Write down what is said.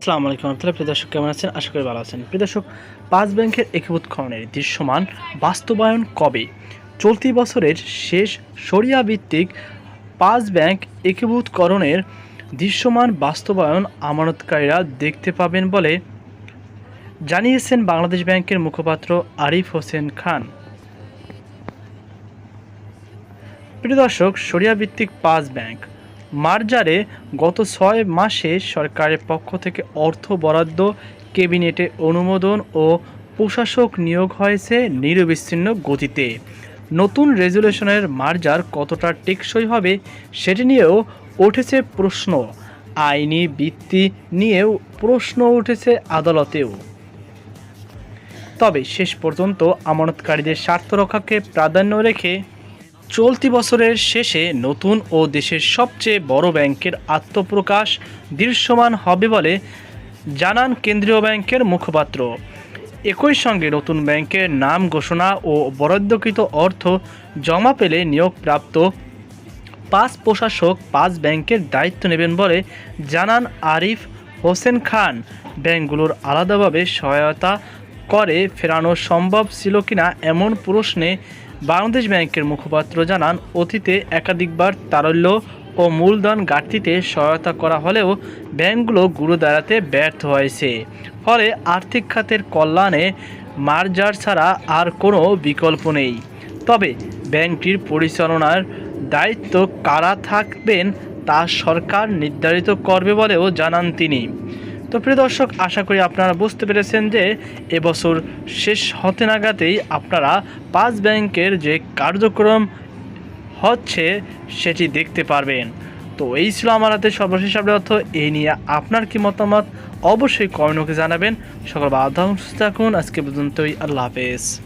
আসসালামু আলাইকুম রহমতুল্লাহ। প্রিয় দর্শক, কেমন আছেন? আশা করি ভালো আছেন। প্রিয় দর্শক, পাঁচ ব্যাংকের একীভূতকরণের দৃশ্যমান বাস্তবায়ন কবে? চলতি বছরের শেষ সরিয়া ভিত্তিক পাঁচ ব্যাংক একীভূতকরণের দৃশ্যমান বাস্তবায়ন আমানতকারীরা দেখতে পাবেন বলে জানিয়েছেন বাংলাদেশ ব্যাংকের মুখপাত্র আরিফ হোসেন খান। প্রিয় দর্শক সরিয়া ভিত্তিক পাঁচ ব্যাংক মার্জারে গত ছয় মাসে সরকারের পক্ষ থেকে অর্থ বরাদ্দ, ক্যাবিনেটে অনুমোদন ও প্রশাসক নিয়োগ হয়েছে নিরবিচ্ছিন্ন গতিতে। নতুন রেজুলেশনের মার্জার কতটা টেকসই হবে সেটি নিয়েও উঠেছে প্রশ্ন। আইনি বৃত্তি নিয়েও প্রশ্ন উঠেছে আদালতেও। তবে শেষ পর্যন্ত আমানতকারীদের স্বার্থ রক্ষাকে প্রাধান্য রেখে চলতি বছরের শেষে নতুন ও দেশের সবচেয়ে বড় ব্যাংকের আত্মপ্রকাশ দৃশ্যমান হবে বলে জানান কেন্দ্রীয় ব্যাংকের মুখপাত্র। একই সঙ্গে নতুন ব্যাংকের নাম ঘোষণা ও বরাদ্দকৃত অর্থ জমা পেলে নিয়োগপ্রাপ্ত পাঁচ প্রশাসক পাঁচ ব্যাংকের দায়িত্ব নেবেন বলে জানান আরিফ হোসেন খান। ব্যাংকগুলোর আলাদাভাবে সহায়তা করে ফেরানো সম্ভব ছিল কিনা এমন প্রশ্নে বাংলাদেশ ব্যাংকের মুখপাত্র জানান, অতীতে একাধিকবার তারল্য ও মূলধন ঘাটতিতে সহায়তা করা হলেও ব্যাংকগুলো গুরু দাঁড়াতে ব্যর্থ হয়েছে। ফলে আর্থিক খাতের কল্যাণে মার্জার ছাড়া আর কোনো বিকল্প নেই। তবে ব্যাংকটির পরিচালনার দায়িত্ব কারা থাকবেন তা সরকার নির্ধারিত করবে বলেও জানান তিনি। তো প্রিয় দর্শক, আশা করি আপনারা বুঝতে পেরেছেন যে এবছর শেষ হতে নাগাতেই আপনারা পাঁচ ব্যাংকের যে কার্যক্রম হচ্ছে সেটি দেখতে পারবেন। তো এই ছিল আমার হাতে সর্বশেষ অর্থ এই নিয়ে আপনার কি মতামত? অবশ্যই কমেন্টকে জানাবেন। সকল বাধা সুস্থ থাকুন। আজকে পর্যন্তই, আল্লাহ হাফেজ।